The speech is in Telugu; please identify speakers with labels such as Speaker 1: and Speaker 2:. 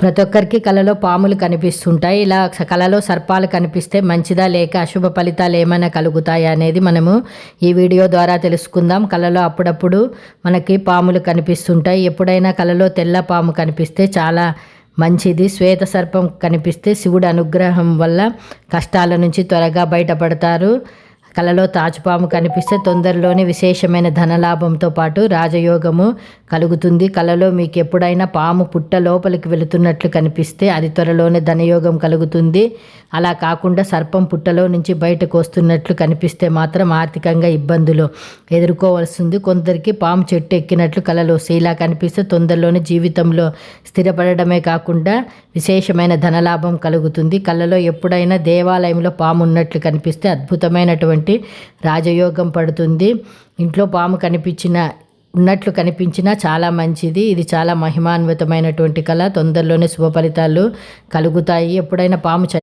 Speaker 1: ప్రతి ఒక్కరికి కళలో పాములు కనిపిస్తుంటాయి. ఇలా కళలో సర్పాలు కనిపిస్తే మంచిదా లేక అశుభ ఫలితాలు ఏమైనా కలుగుతాయా అనేది మనము ఈ వీడియో ద్వారా తెలుసుకుందాం. కళలో అప్పుడప్పుడు మనకి పాములు కనిపిస్తుంటాయి. ఎప్పుడైనా కళలో తెల్ల పాము కనిపిస్తే చాలా మంచిది. శ్వేత సర్పం కనిపిస్తే శివుడు అనుగ్రహం వల్ల కష్టాల నుంచి త్వరగా బయటపడతారు. కలలో తాచుపాము కనిపిస్తే తొందరలోనే విశేషమైన ధనలాభంతో పాటు రాజయోగము కలుగుతుంది. కలలో మీకు ఎప్పుడైనా పాము పుట్ట లోపలికి వెళుతున్నట్లు కనిపిస్తే అది త్వరలోనే ధనయోగం కలుగుతుంది. అలా కాకుండా సర్పం పుట్టలో నుంచి బయటకు వస్తున్నట్లు కనిపిస్తే మాత్రం ఆర్థికంగా ఇబ్బందులు ఎదుర్కోవాల్సింది. కొందరికి పాము చెట్టు ఎక్కినట్లు కలలో ఇలా కనిపిస్తే తొందరలోనే జీవితంలో స్థిరపడడమే కాకుండా విశేషమైన ధనలాభం కలుగుతుంది. కళ్ళలో ఎప్పుడైనా దేవాలయంలో పాము ఉన్నట్లు కనిపిస్తే అద్భుతమైనటువంటి రాజయోగం పడుతుంది. ఇంట్లో పాము కనిపించిన ఉన్నట్లు కనిపించినా చాలా మంచిది. ఇది చాలా మహిమాన్వితమైనటువంటి కళ. తొందరలోనే శుభ ఫలితాలు కలుగుతాయి. ఎప్పుడైనా పాము చ